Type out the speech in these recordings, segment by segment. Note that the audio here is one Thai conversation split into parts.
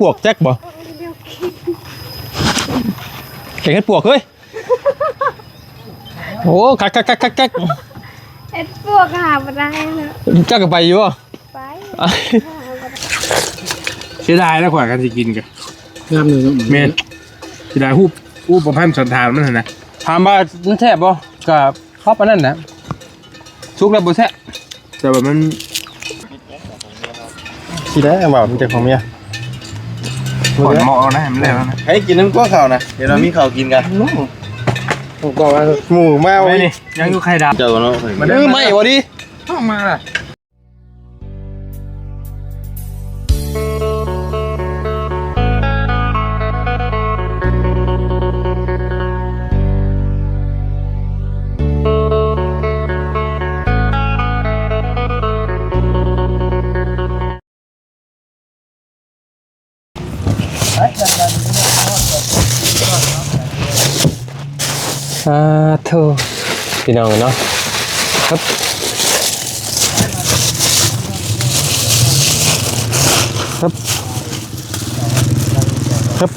ปวกแจ็คบ่แกงเห็ดปวกเฮ้ยโอ้คักคักคักคักคักเอ็ดพวกหามาได้นะเจ้าก็ไปอยู่บ่ไปอะเสียดายแล้วกว่ากันจะกินกันงามเลยเนาะเมนเสียดายฮูบฮูบประพันธ์สันธานมันหั่นนะถามว่ามันแซ่บบ่ก็เข้าปานนั้นนะสุกแล้วบ่แซ่บแต่ว่ามันสิได้ว่ามันจะของเมีย ก่อนเหมาะเอานะมันแล้วนะให้กินน้ำก้อข่าวนะเดี๋ยวเรามีข่าวกินกันผมก็ว่าหมูมาไม่ไว้นี่ยังอยู่ไข่ดาวเจ้าเนาะมันเออไม่บ่ดิเข้ามาล่ะ อ่าโธ่พี่น้องเนาะครับครับครับ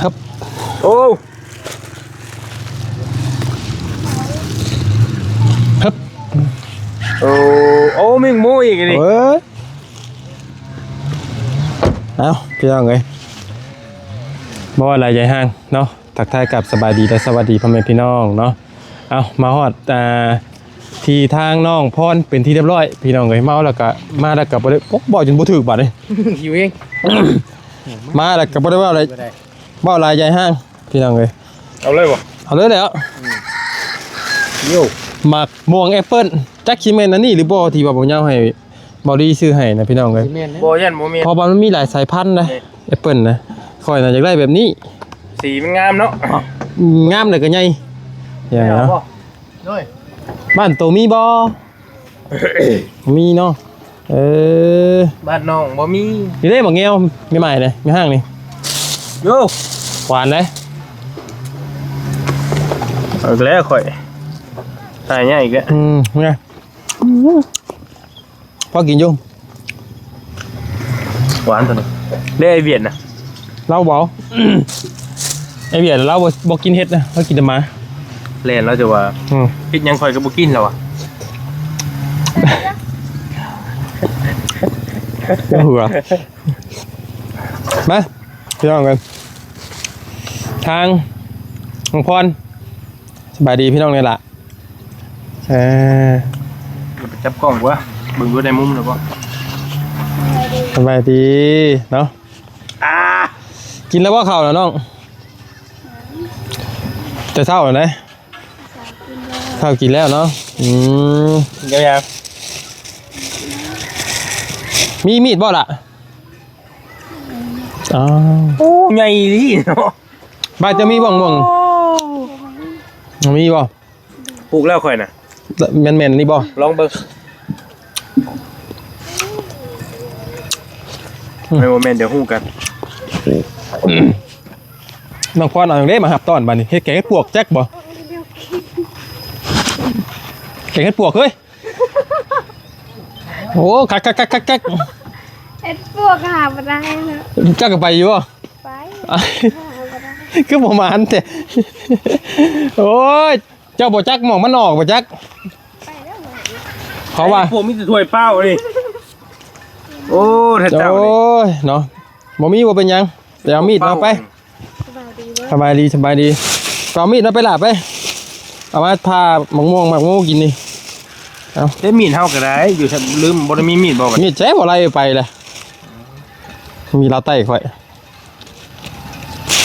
ครับโอ้ครับโอ้โอ้มิงโมอีกอันนี่เอ้ยเอาพี่น้องเอ้ย บ่ว่าอะไรใหญ่ห้างเนาะทักทายกับสบายดีและสวัสดีพ่อแม่พี่น้องเนาะเอามาฮอดอ่าที่ทางน้องพรเป็นที่เรียบร้อย พี่น้องเอ้ยเมาแล้วก็มาแล้วก็บ่ได้โอ๊ะบอกจนบ่ถูกบัดเลย หิวเองมาแล้วก็บ่ได้เว่าอะไรเว่าอะไรใหญ่ห้างพี่น้องเอ้ยเอาเลยบ่เอาเลยแล้วโย่หมักม่วงแอปเปิ้ลจักคิแม่นอันนี้หรือบ่ที่ว่าบ่ยาวให้บ่ดีซื้อให้นะพี่น้องเอ้ยโบยันโมเมนเพอมันมีหลายสายพันธุ์นะแอปเปิ้ลนะ คอยน่ะอยากได้แบบนี้สีมันงามเนาะงามเลยก็ใหญ่อย่างเอาเนาะบ่ด้วยบ้านโตมีบ่มีเนาะเออบ้านน้องบ่มีนี่ได้บ่แงวมีใหม่เลยมีห้างนี่โย่หวานเลยเอาอีกแล้วข่อยตายเนี่ยอีกแล้วอืมไงพอกินอยู่หวานตัวนี้ได้ไอเวียดนะ เราเบาไอเบียดเราบ่บ่กินเฮ็ดนะเรากินแต่หมาเล่นแล้วจะว่าอืมพิษยังข่อยก็บ่กินแล้วอะบ่หัวมาพี่น้องกัน ทางหลวงพรสบายดีพี่น้องเลยล่ะเออไปจับกล้องวะเบิ่งดูในมุมแล้วบ่สบายดีเนาะอ่า กินแล้วว่าข้าวแล้วน้อง แต่เช้าแล้วนะข้าวกินแล้วเนาะ อืมยาวมีมีดบ่ล่ะอ้าวๆโอ้ใหญ่ดีเนาะบ้านจะมีบ่งบ่งมีบ่ปลูกแล้วข่อยน่ะแม่นแม่นๆนี่บ่ลองเบิ่งในโมเมนต์เดี๋ยวฮู้กัน น้องพรเอาอย่างเด้มาหับตอนบัดนี้เฮ็ดแกงเฮ็ดปวกแจ็คบ่แกงเฮ็ดปวกเฮ้ยโอ้คักคักคักคักคักเอ็ดพวกหามาได้นะเจ้าก็ไปอยู่บ่ไปอะหามาได้คือประมาณแต่โอ้ยเจ้าบ่จักหมองมันออกบ่จักไปแล้วเหรอเขาว่าผมมีแต่ถ้วยเปล่านี่โอ้ถ้าโอ้เจ้านี่ยเนาะบ่มีบ่เป็นหยัง ไปเอามีดมาไปสบายดีเลยสบายดีสบายดีไปเอามีดมาไปล่ะไป เอามาพาหมกม่วงหมกม่วงกินนี่ได้มีดเฮาก็ได้ อยู่ถ้าลืมบ่ได้มีมีดบ่บัดมีดแจ๊บ่ไล่ไปเลยมีลาวใต้ค่อย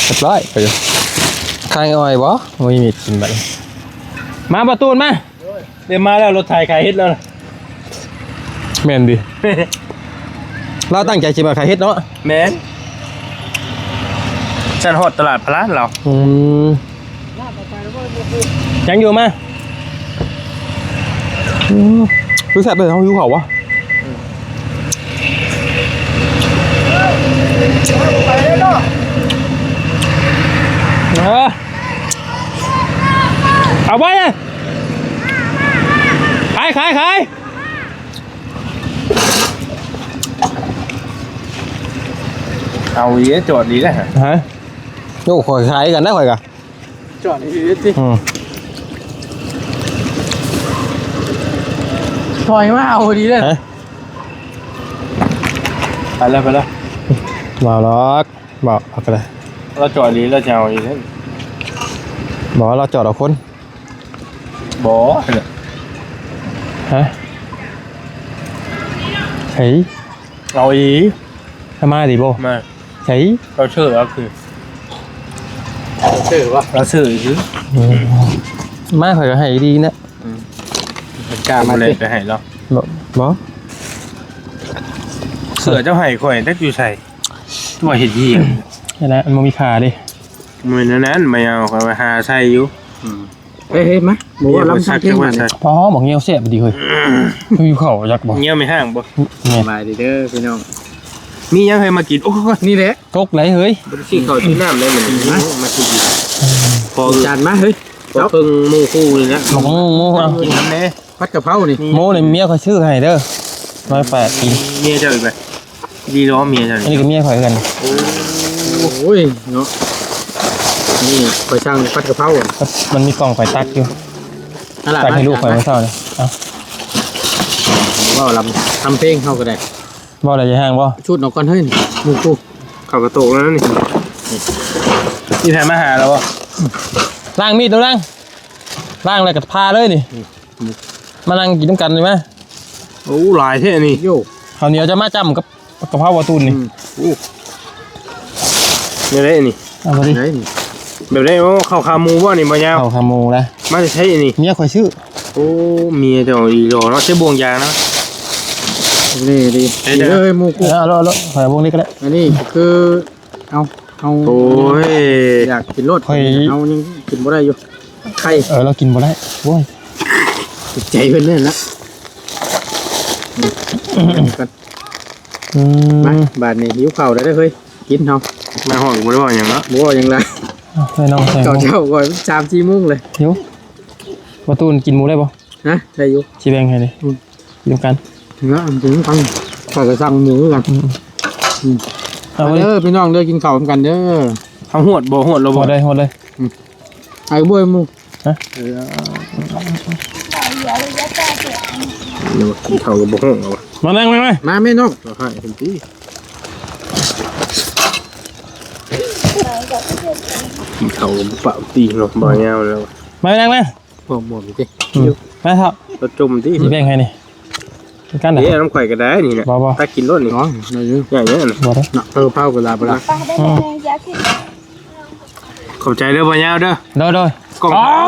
เรียบร้อยไปอยู่ข้างอ้อยบ่บ่มีมีดกินบัดนี้มาประตูนมา เดี๋ยวมาแล้วรถไถขายเฮ็ดแล้วนะแม่นดิ เราตั้งใจสิมาขายเฮ็ดเนาะแม่น จันหดตลาดพลาดเหรออืมยังอยู่ไหมรู้สึกเป็นเขาหิวเขาวะเอาไปเลยขายขายขายเอาเยอะจอดดีนะฮะ โอ้ข่อยขายกันนะข่อยกะจอดอีกทีอืมถอยมาเอาดีเลยฮะไปแล้วไปแล้วบ่ล็อกบ่เอาไปเลยเราจอดดีแล้วจะเอาอีกแล้วบอกว่าเราจอดเอาคนบ่ฮะเฮ้ยเอาอีกทำไมาดิโบมา เฮ้ยเราเชื่อแล้วคือเชื่อวะเราซื้ออีกคืออืมมาข่อยก็ให้ดีนะกล้ามาเลเลยยไปให้เราบ่บ่เสือเจ้าให้ข่อยได้อยู่ใส่ตัวเห็ดยี่นี่แหละมันบ่มีขาดิมันนั้นไม่เอาข่อยไปหาใส่อยู่เฮ้ยเฮ้ยมาหมูลำซัซักกเก่งจังมาว่าเลใส่ยพอบอกเงี้ยวเสียบดีเฮ้ยมีเขาอยากบอกเงี้ยวไม่ห้างบ่เนี่ยสบายดีเด้อพี่น้องมียังเคยมากินโอ้ยนี่แหละตกไหนเฮ้ยบริษัทเขาที่น้ำได้เหมือนกันมากิน พอจานมาเฮ้ยพอเพิ่งมูคู่เลยนะหมกโม่เอากินน้ำเน่ผัดกะเพรานี่โม่เนี่ยเมียเขาชื่อให้เด้อร้อยแปดกินเมียเจ้าอีกไปดีล้อเมียเจ้าอันนี้ก็เมียข่อยกันโอ้ยเนาะนี่คอยช่างผัดกะเพราอะมันมีกล่องไฟตักอยู่นั่นแหละตักให้ลูกข่อยมาเศร้าเลยเอาว่าลำทำเพลงเข้าก็ได้บ่อะไรจะห่างบ่ชุดนอกก่อนเฮ้ยหมูกูเขากระโตกแล้วนี่นี่แทนมาหาแล้ววะ ล้างมีดตัวล้างล้างอะไรกับพาเลยนี่ มานั่งกินน้ำกันเลยไหมโอ้หลายเท่นี่โย่ข้าวเหนียวจะมาจ้ำกับกะเพราวาตูนนี่นี่ได้นี่เอาไปดิไหนนี่แบบได้ว่าข้าวขาหมูว่านี่มายาวข้าวขาหมูแล้วมาจะใช้นี่เมียข่อยชื่อโอ้เมียเจ้าดีรอเนาะใช้บวงยางนะนี่ดีเอ้ยเดี๋ยวเอ้ยหมูกูเออเอาเอาเอาข่อยเอาพวกนี้ก็ได้อันนี้คือเอา เอาโอ้ยอยากกินรสค่อย เอายังกินบ่ได้อยู่ไข่เออเรากินบ่ได้โว้ยติดใจเพิ่นเล่นละกันอืมามบาดนี้หิวข้าวได้วเด้อเฮ้ยกินเฮามาห้องบ่ได้ว่าอย่างเนาะบ่ว่าหยังไรเอาให้น้องใส่หเจ้ามูเจ้าก่อนสามสี่โมงเลยหิววาตูนกินหมูได้บ่นะได้อยู่ ชีแบงให้เลยอืม กินน้ำกันถึงแล้วถึงฟังข้อยก็สั่งหมูกันเอา ไปดิเด้อพี่น้องเด้อกินข้าวกันเด้อเขาหวดบ่หวดเราหมบ่ดเลยหมดเลย ไอ้บ่ยหมูเดี๋ยวกินข้าวกับบ่ห้องเอาวะมานั่งมาไหมมาแม่น้องเราให้ทันทีกินข้าวกับบ่เปล่าตีเนาะบ่ยาวแล้วมานั่งมาบ่บ่มีติอืมมาเถอะเราจมตีชีแบงให้นี่ กินกันเหรอเอ๊ะน้ำข่อยก็ได้นี่นะบ่บ่ถ้ากินรสนี่น้องได้อยู่อย่างเงี้ยนะบ่ได้น่ะเออเผาก็ลาบ่ละป้าได้ไหมยาคิดขอบใจเด้อบ่ยาวเด้อโดยโดยกล่องเอ้า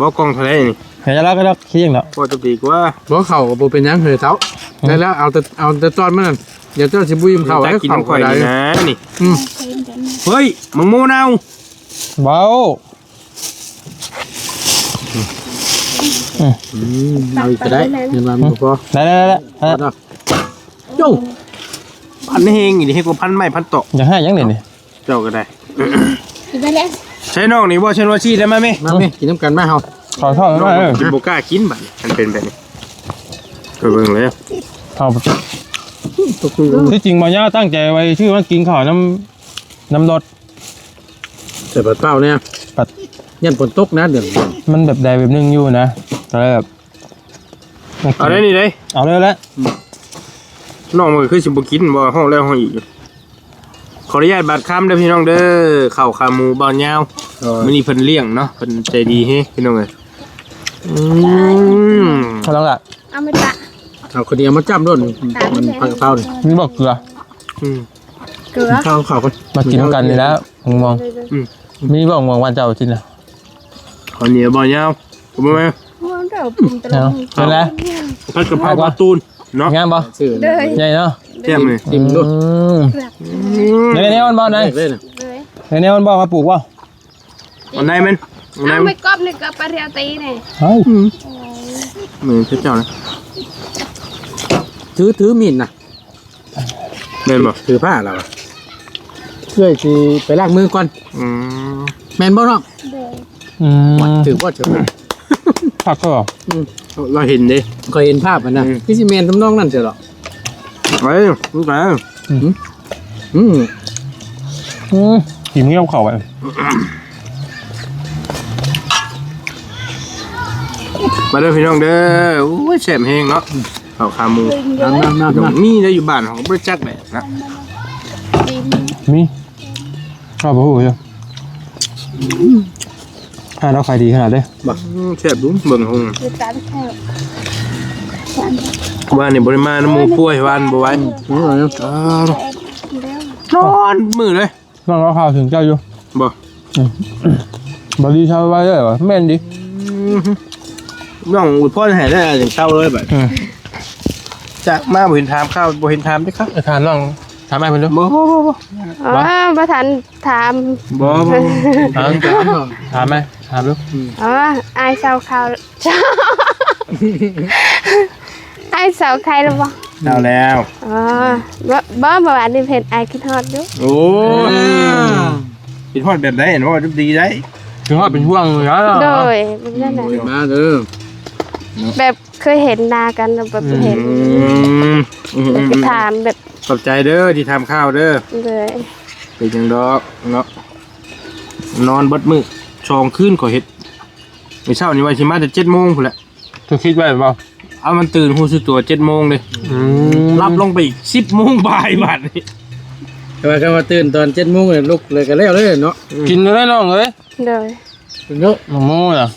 บ่กล่องเท่าไหร่นี่เห็นแล้วก็ต้องขี้อย่างเนาะพอจะปีกว่าบ่เข้าก็บ่เป็นหยังเฮ้ยเฒ่าได้แล้วเอาแต่เอาแต่ตอนมันนั่นเดี๋ยวเจ้าสิบุยมเข้าถ้าให้กินเข้าน้ำข่ก็อยได้นี่นะนี่อืมเฮ้ยมังโมนาวเบาอืม เอาอีกก็ได้เงินมาบ่พอได้ได้ได้ได้พอดอกโย่พันเฮงอีนี่เฮงกว่าพันไม้พันโตะอยากให้ยังเนี่ยนี่เจ้าก็ได้กินไปแล้วใช้น้องนี่บ่ใช้ว่าชีได้ไหมแม่มาแม่กินน้ำกันมาเฮาขอโทษน้องมาเออกินบ่กล้ากินบัดนี้มันเป็นแบบนี้ไปเบิ่งเลยเอาตกคือที่จริงบ่ย่าตั้งใจไว้ชื่อว่ากินข้าวน้ำน้ำรสใส่ปัดเป้าเนี่ยปัดยันฝนตกนะเดี๋ยวมันแบบใดแบบนึงอยู่นะ แต่แบบเอาได้นี่เลยเอาเลยแล้วน้องมันก็คือสิบ่กินบ่ห้องแล้วห้องอีกขออนุญาตบัตรคำเด้อพี่น้องเด้อข้าวขาหมูบ่าวยาวมื้อนี้เพิ่นเลี้ยงเนาะเพิ่นใจดีเฮ้พี่น้องเอ้ยอืมเขาลองละเอามาตะเอาคนเดียวมาจับด้วยมันพักกะเพรานี่มีบอกเกลืออืมเกลือข้าวข้าวกันมากินกันนี่แล้วมองมองมีบอกมองวันเจ้าจริงนะข้าวเหนียวบ่าวยาวถูกไหมมัน เริ่มปุ่มตลเอาอดเป็นไรผัดกะเพราปลาตูนเนาะงามบ่ซื้อเลยใหญ่เนาะเที่ยมเลยจิ้มด้วยอืมอืมในนี้มันบ่ไหนเลยนะเลยในนี้มันบ่มาปลูกบ่อันไหนมันอันไหนเอามัไม่นกอบนี่ก็ปลาเรียวตีเนี่ยเฮ้ยเหมือนเจ้านะถือถือมีดนะเดินบ่ถือผ้าเราช่วยสิไปล้างมือก่อนอืมแมนบ่เนาะเลยอืมถือว่าเฉย ผักก็เหรอเราเห็นดิ เคยเห็นภาพมันนะอืม พี่สิเมนทำนองนั่นเสียหรอเฮ้ยลูกหลานอืมอืมกินเงี้ยวเข่าไปมาเด้อพี่น้องเด้อโอ้ยแซ่บแห้งเนาะข้าวขาหมูน้ำน้ำน้ำน้ำมีได้อยู่บ้านของบ่จักแหละนะมีชอบปะหูจ้ะ อ่าเราขายดีขนาดเด้อืมแซ่บดุเบิ่งหงคือตามแค่ว่านี่บ่ได้มาน้ำหมูป่วยวันบ่ไหว้อืมอะไรนะอ้าวนอนมือเลยน้องเราข่าวถึงเจ้าอยู่บ่บดีชาวไว้เลยเหรอแม่นดิน้องอุดพ่อให้ได้อย่างเช่าเลยแบบอืมจากมาบ่เห็นถามข้าวบ่เห็นถามเด้อครับไอ้ทานน้อง ถามไอ้เพิ่นดูบ่บ่บ่บ่อ๋อประธานถามบ่บ่ถามถามไหมถามดูอ๋อไอายสาวเขาวไอายสาวใครหรือเปล่าเอาแล้วอ๋อบ่บ่เมื่อวานนี้เห็นไอายคิดฮอดอยู่โอ้เป็นฮอดแบบได้เห็นว่าดีได้ถึงว่าเป็นห่วงเลยนะโดยเป็นนั่นน่ะมาเด้อแบบเคยเห็นหนากันแบบเห็น อืมอืมอืมไปถามแบบขอบใจเด้อที่ทำข้าวเด้อเลยเป็นจังดอกเนาะนอนเบิดมื้อชองคืนก็เฮ็ดมื้อเช้านี่ว่าสิมาแต่7:00นพุ่นแหละเธอคิดไว้เปล่าเอามันตื่นฮู้สึกตัว7:00นเลยอืมรับลงไปอีก10:00นบ่ายบาดนี้แต่ว่าก็มาตื่นตอนเจ็ดโมงเลยลุกเลยก็แล้วเลยเนาะกินเลยน้องเลยเลยเนาะมะม่วงอะ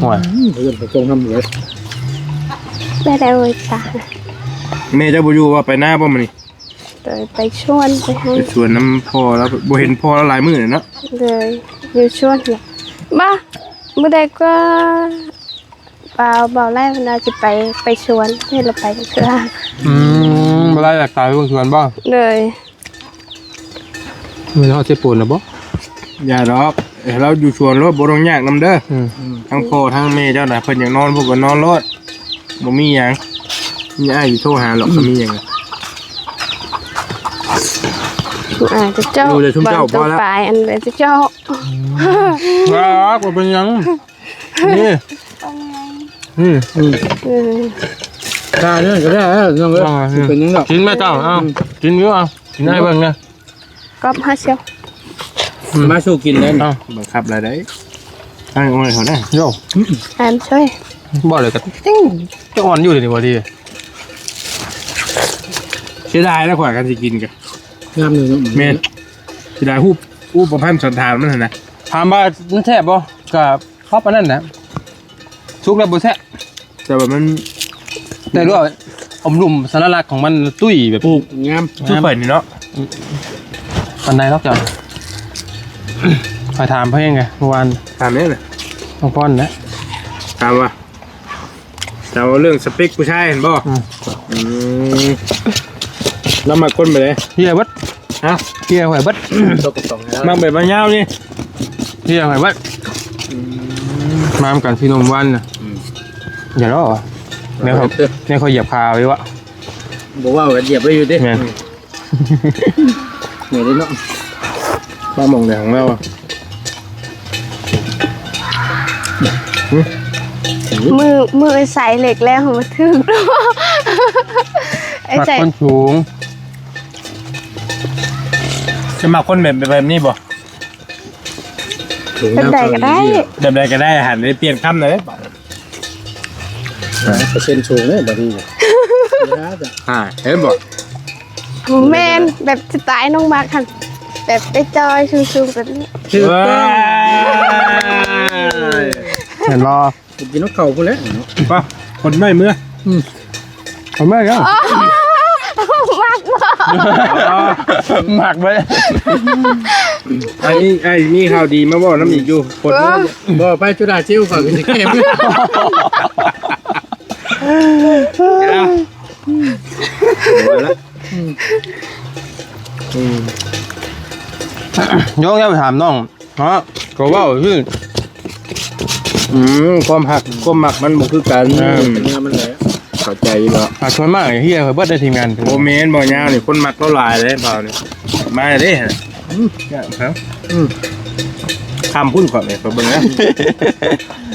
ห่วยเพื่อนไปกงทำเลย ได้ได้เลยตาแม่เจ้าบ่อยู่ว่าไปหน้าบ่มื้อนี้เลยไปชวนไปให้ไปชวนน้ำพ่อแล้วบ่เห็นพ่อแล้วหลายมื้อเลยเนาะเลยอยู่ชวนเนี่ยบ้าเมื่อใดก็เปล่าเบาไล่พนาจะไปไปชวนให้เราไปกันเถอะอืมเวลาอยากตายเพิ่งชวนบ่เลยไม่ต้องเจ็บปวดนะบ่อย่าดอกเอ้ยเราอยู่ชวนรถบ่ต้องยากนํเด้ออืมทั้งพ่อทั้งแม่เจ้าน่ะเพิ่นอยากนอนพวกก็นอนรถ บ่มีหยังมีอ้ายอยู่โทรหาหรอกก็มีหยังอาจจะเจ้าดูเลยชุ่มเจ้าตัวพอแล้ว ปลายอันเลยจะเจ้ารักว่าเป็นหยังนี่นี่อืมอืมตาเนี่ยก็ได้เออน้องเอ้ยเป็นยังดอกกินไหมเจ้าเอ้ากินอยู่เอ้ากินได้เบิ่งนะก็มาเชียวมาสู้กินแล้วเอ้าบังคับอะไรได้ตั้งเอาไว้เขาได้โยแอมช่วย บ่เลยก็ติ้งจะอ่อนอยู่เลยนี่บ่ดีเสียดายแล้วกว่ากันสิกินกันงามเลยเนาะแม่นเสียดายฮู้ฮู้ประพันธ์สันธานมันหั่นนะถามว่ามันแซ่บบ่ก็ครอบอันนั้นนะสุกแล้วบ่แซ่บแต่ว่ามันแต่รู้ว่าอมลุ่มสารลักษณ์ของมันตุ้ยแบบปลูกงามทุกเปิดนี่เนาะปันใดนอกจากคอยถามเพิ่นไงเมื่อวานถามนี่น่ะน้องป้อนนะถามว่า ถามว่าเรื่องสเปคผู้ชายเห็นบ่อืม อืมแล้วมาคนไปเลยเฮียเบิดฮะเฮียหอยเบิดตกกระป๋องแล้วมาแบบมายาวนี่เฮียหอยเบิดมามกันพี่นมวันน่ะอย่ารอวะเนี่ยเขาเนี่ยเขาเหยียบคาไว้วะบอกว่าเหยียบไว้อยู่ดิแม่น เหนื่อยดิเนาะมามองไหนของเราอะ มือมือใส่เหล็กแล้วมาถึงไอ้ปักใส่คนสูง จะมาคนแบบแบบนี้บ่เป็นใดก็ได้แบบใดก็ได้อาหารได้เปลี่ยนคำหน่อยได้เปอร์เซ็นต์สูงเลยบาดีเลยอ่าเห็นบ่หมูแมนแบบสไตล์น้องมาร์คค่ะแบบได้จอยชูๆแบบนี้ชื่อว้าเห็นรอ กินนกเข่าพูดแล้วป่ะคนไม่เมื่อผมไม่ก็มากบ่หมักไปไอ้นี่ไอ้นี่ข่าวดีมาบอกน้ำอีกอยู่คนเออบ่ไปจุฬาจิ้วฝากกินเค็มโยกแล้วไปถามน้องฮะก็ว่าชื่อ อืมความหักความหมักมันบ่คือกันงามมันเลยเข้าใจอยู่แล้วหาชวนมากเฮียหอยเบิดได้ทีมงานโอเมนบ่ยาวนี่คนหมักเท่าหลายเลยเปล่านี่มาเด้ฮะอืมครับคำพุ่นก่อนเลยขอเบิ่งนะ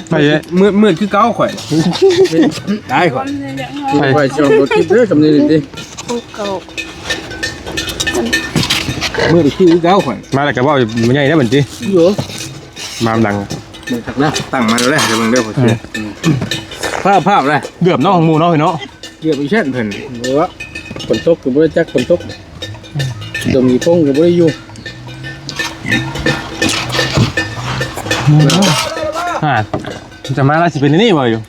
ไปเยอะมืดมืดคือเก้าข่อยได้ข่อยไปไปช่องรถคลิปเด้อสำเนียงดิของเก่ามืดคือเก้าข่อยมาแล้วก็บอกมันใหญ่ได้เหมือนจีอยู่มาดัง เหมือนกันนะตั้งมาแล้วแหละเดี๋ยวมึงเด้อข่อยเชื่อภาพภาพเลยเดือบเน้องของหมูเน้องเนาะเกี่ยวกับเช่นเพิ่นเพราะว่าฝนตกก็บ่ได้จักฝนตกจะมีพงก็บ่ได้อยู่อ่าจะมาแล้วสิเป็นอันนี่บ่อยู่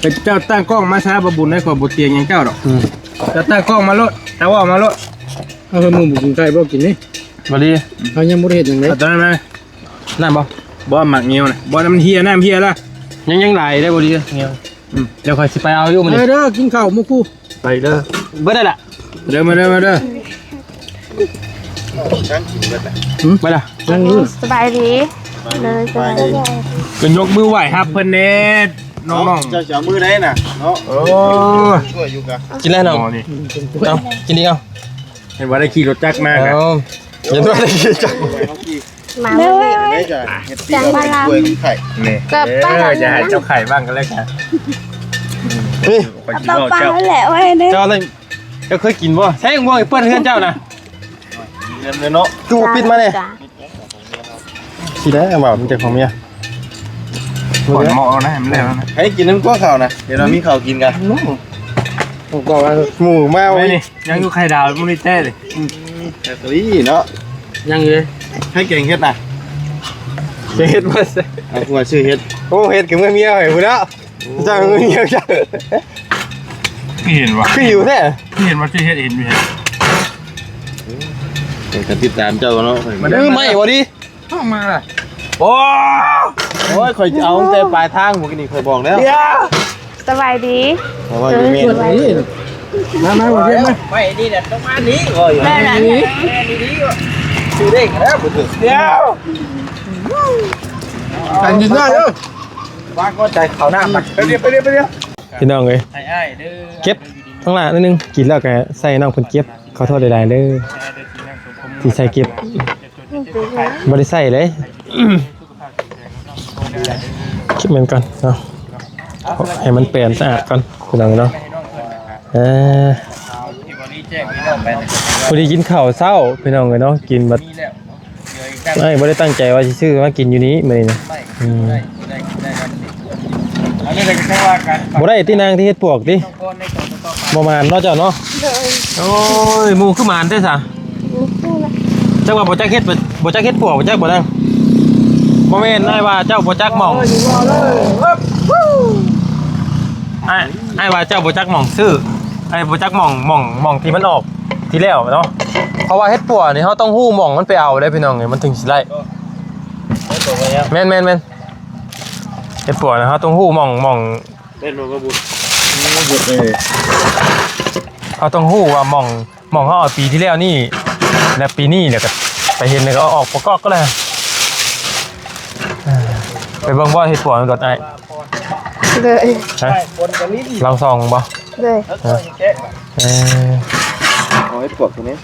เป็นเจ้าตั้งกล้องมาช้าบ่บุญให้ข่อยบ่เตียงหยังเจ้าดอกอืมเจ้าตั้งกล้องมาโลดแต่ว่ามาโลดเอาเพิ่นมึงบ่กินไก่บ่กินนี่บดีเขายังบ่ได้เฮ็ดหยังเลยเอาตอนนั้นนะ นั่นบ่บ่หมักเงี้ยวนะบ่น้ำมันเฮียน้ำเฮียละยังยังไหลได้บดีเงี้ยอืมเดี๋ยวคอยสิไปเอาอยู่มันเด้นี่อเด้อกินข้าวหมู่คู่ไปเด้อเบิดได้ละเด้อมาเด้อมาเด้อไปละนั่งอยู่สบายดีเลยสบายดีก็ยกมือไหว้ครับเพิ่นเน่น้องเจ้าจะเอามือได้น่ะเนาะๆโอ้ยช่วยอยู่กะกินแล้วน้องอ๋อนี่เอากินดีเอาเห็นว่าได้ขี่รถจักรมาเอากันอย่าด้วยได้กิน จังมาไม่ได้ได้จ้ะเฮ็ดปีเอาไปช่วยไข่นี่ก็เอป้าอทำจะให้เจ้าไข่บ้างก็แล้วกันเฮ้ยไปกินป้าเหล้าป้าเจ้าแหละไว้เนี่ยเจ้าอะไรเจ้าเคยกินบ่ใช่ยังบ่ไอ้เปิ้นเพื่อนเจ้านะเงินเลยเนาะกูปิดมาเนี่ยจ้ะสิได้บ่มันจะของเมียขอนหมอนะมันแล้วนะให้กินน้ำกั้วข้าวนะเดี๋ยวเรามีข้าวกินกันผมก็ว่าหมูมาเอาไว้ไว้นี่นี่ยังอยู่ไข่ดาวมันนี่แท้เลยแต่ตรีเนาะยังเลย ให้เก่งเฮ็ดน่ะจะเฮ็ดบ่ซะเอาหัวชื่อเฮ็ดโอ้เฮ็ดกับเมียไอ้พุ่นแล้วจ้างเมียจ้าพี่เห็นวะคืออยู่แท้พี่เห็นว่าชื่อเฮ็ดเห็นอยู่เห็นเดี๋ยวจะติดตามเจ้าเนาะเออไม่บ่ดิเข้ามาล่ะโอ้โอ้ยข่อยเอาตั้งแต่ปลายทางบ่กินนี่ข่อยบอกแล้วเดี๋ยวสบายดีเพราะว่าอยู่เมปวดนนี่มามาบ่เฮ็ดมาแม่น่ะเนี่ ยชื่อเด้งแล้วบ่ถึงเดี๋ยวกันยินได้เด้อวางก็ใจเขาหน้าปัดไปเดี๋ยวไปเดี๋ยวไปเดี๋ยวพี่น้องเอ้ยไอ้ไอ้เด้อเก็บข้างล่างนิดนึงกินแล้วก็ใส่น้องเพิ่นเก็บขอโทษหลายๆเด้อที่ใส่เก็บบ่ได้ใส่เลยคิดเหมือนกันเนาะให้มันเปลี่ยนสะอาดก่อนพี่น้องเนาะเออ แจ้งพี่น้องไปนะพอดีกินข้าวเช้าพี่น้องเลยเนาะกินแบบนี่แล้วเดี๋ยวอีกแป๊บไม่บ่ได้ตั้งใจว่าสิซื้อมากินอยู่นี้มื้อนี้นะไม่อืมได้ได้ได้ครับอันนี้เราก็แค่ว่ากันบ่ได้ที่นางที่เฮ็ดปวกติต้องก้นในก่อนต้องบ่มานเนาะเจ้าเนาะเลยโอ้ยหมู่คือหมานเด้อซะนี่นะจักว่าบ่จักเฮ็ดบ่บ่จักเฮ็ดปวกบ่จักบ่นางบ่แม่นอ้ายว่าเจ้าบ่จักหม่องอ้ายอ้ายว่าเจ้าบ่จักหม่องซื้อ อ้ายบ่จักหม่องหม่องหม่องที่มันออกที่แล้วเนาะเพราะว่าเฮ็ดปวกนี่เฮาต้องฮู้หม่องมันไปเอาได้พี่น้องเอ้ยมันถึงสิได้แม่นแม่นแม่นเฮ็ดปวกนะเฮาต้องฮู้หม่องหม่องเล่นโนกระบุญหยุดเลยเขาต้องหู้ว่าหมองหมองเขาเอาปีที่แล้วนี่ และปีนี้เดี๋ยวก็ไปเห็นเลยก็เอาออกประกอบก็เลยอ่าไปเบิ่งว่าเห็ดปวกมันกดไอ้เลยฮะลองซองบ่ เลยวเออเอาให้ปวกตัวนี้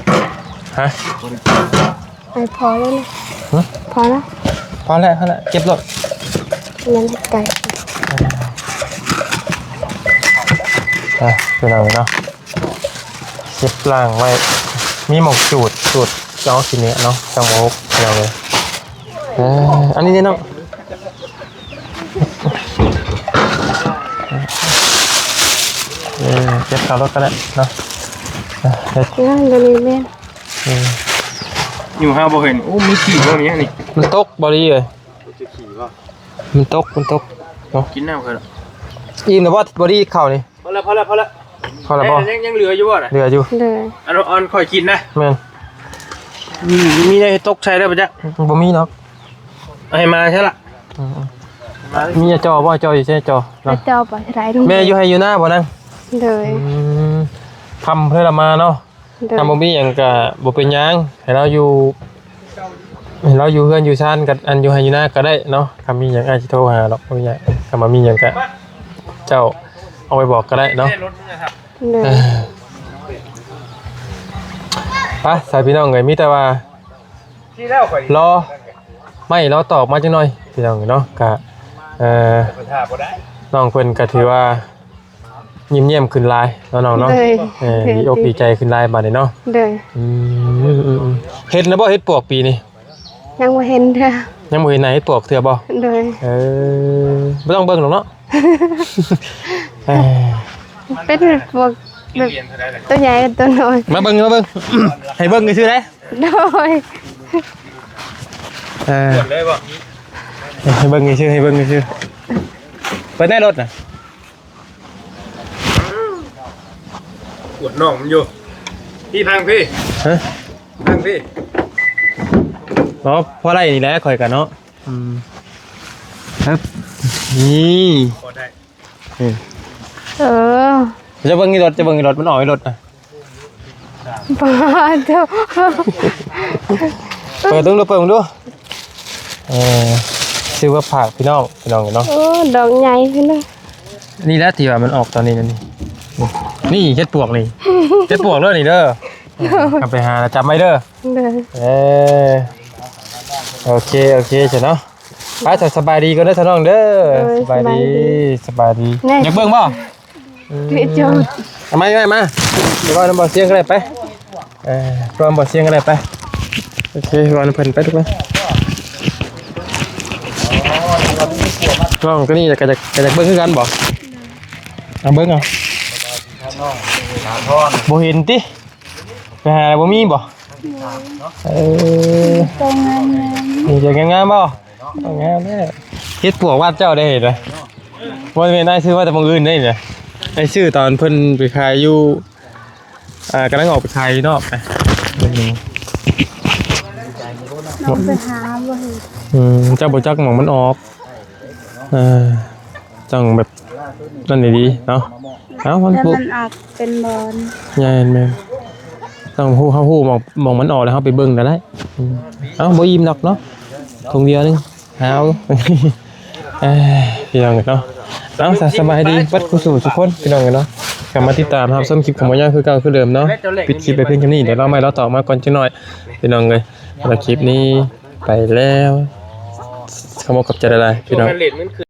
ฮะไอพอแล้วนะพอแล้วพอแล้วพอแล้วเก็บรถงั้นไก่อะเป็นเอาเนาะเก็บล่างไว้ มีหมกจูดจูดจ้องกินเนี้ยเนาะจังโอ๊กเอาเลยเอออันนี้เนี่ยเนาะ เออเก็บขับรถก็ได้เนาะอะเดี๋ยวนั่งเดี๋ยวนี้แม่เอออยู่ห้าบ่เห็นโอ้มีขี่พวกนี้นี่มันตกบอดี้เลยจะขี่ว่ามันตกมันตกเนาะกินน้ำกันอิ่มแต่ว่าบอดี้เข่านี่พอแล้วพอแล้วพอแล้วเข่าแล้วบ่ยังยังเหลืออยู่บ่น่ะเหลืออยู่เลยอันอันค่อยกินนะแม่นมีมีได้ตกใช้ได้ปะจ๊ะบ่มีเนาะเอาให้มาใช่ละอืมๆมีจอบ่จออยู่ใช่จอแล้เนาะวเจ้าปล่อยไรดูแม่อยู่ให้อยู่หน้าบ่นั่ง เลยอืมทำเพื่อละมาเนาะเลยทำบ่มีหยังก็บ่เป็นหยังให้เราอยู่ให้เราอยู่เฮือนอยู่ชานกับอันอยู่ให้อยู่หน้าก็ได้เนาะถ้ามีหยังอาจสิโทรหาหรอกบ่มีหยังถ้ามามีหยังก็เจ้าเอาไปบอกก็ได้เนาะได้รถนะครับเลยไปสายพี่น้องเอ้ยมีแต่ว่า ที่แล้วข่อยรอ ไม่รอตอบมาจังหน่อย พี่น้องเนาะกะเอ่อน้องเพิ่นก็ถือว่า ยิ้มเยี่ยมขึ้นหลายเนาะน้องเนาะเลยเออดีอกดีใจขึ้นหลายบัดนี้เนาะเลยอืมอืมอืมอืมเฮ็ดนะบ่เฮ็ดปวกปีนี้ยังบ่เห็นเด้อยังบ่เห็นไหนเฮ็ดปวกเทื่อบ่ เลยเออบ่ต้องเบิ่งหรอกเนาะ เอ้ยเป็นพวกแบบตัวใหญ่กับตัวน้อยมาเบิ่งมาเบิ่ง ให้เบิ่งซื่อๆเด้โดยเออเลยบ่ให้เบิ่งซื่อให้เบิ่งซื่อเปิดได้รถน่ะ วดน่องมันอยู่ พี่พังพี่ฮะพังพี่อ๋อเพราะอะไรนี่แหละข่อยกันเนาะอืมครับนี่พอได้เออจะเบิ่งอีรถจะเบิ่งอีรถมันออกอีรถน่ะปาเด้อเปิดดูดูเปิดดูเออชื่อว่าผักพี่น้องพี่น้องเนาะโอ้ดอกใหญ่ขึ้นเลยนี่แหละที่ว่ามันออกตอนนี้นั่นนี่ นี่เฮ็ดปวกนี่ เฮ็ดปวกเด้อนี่เด้อเอาไปหาจำไว้เด้อเลยเออโอเคโอเคเจ้าเนาะไปแต่สบายดีก็ได้อท่าน้องเด้อสบายดีสบายดีอยากเบิ่งบ่พี่โจดเอามามามาเดี๋ยวว่าน้ำบ่อเสียงก็ได้ไปเออรวมบ่อเสียงก็ได้ไปโอเครอน้ำเพิ่นไปทุกคนน้องก็นี่จะกระจะกระจะเบิ่งคือกันบ่เอาเบิ่งเอา บ่เห็นติไปหาอะไรบ่มีบ่เออตรงนั้นนี่จะงามๆบ่เอางามแน่เฮ็ดปวกวาดเจ้าได้เห็นไหมบ่แม่นได้ซื้อมาแต่บางอื่นได้นี่ไอ้ชื่อตอนเพิ่นไปขายอยู่อ่ากำลังออกไปขายอยู่นอกไปเบิ่งนี่เราไปหาบ่เห็นอืมเจ้าบ่จักหม่องมันออกเออจังแบบ นั่นดีๆเนาะเอ้ามันแล้วปุ๊บมันออกเป็นบอลยายแม่นต้องฮู้เฮาฮู้หมองหมองมันออกแล้วเฮาไปเบิ่งได้ได้อืมเอ้าบ่อิ่มดอกเนาะถุงเดียวหนึงหาเอาเอ้ยพี่น้องเนาะเอ้าสบายดีเบัดผู้สู่ทุกคนพี่น้องเนาะกลับมาติดตามครับส้มคลิปของมอย่าคือเก่าคือเดิมเนาะปิดคลิปไปเพียงแค่นี้เดี๋ยวเราไม่เราต่อมาก่อนจังหน่อยพี่น้องเลยแล้วคลิปนี้ไปแล้วขโมยกับใจอะไรพี่น้องตัวมันเลดมันคือ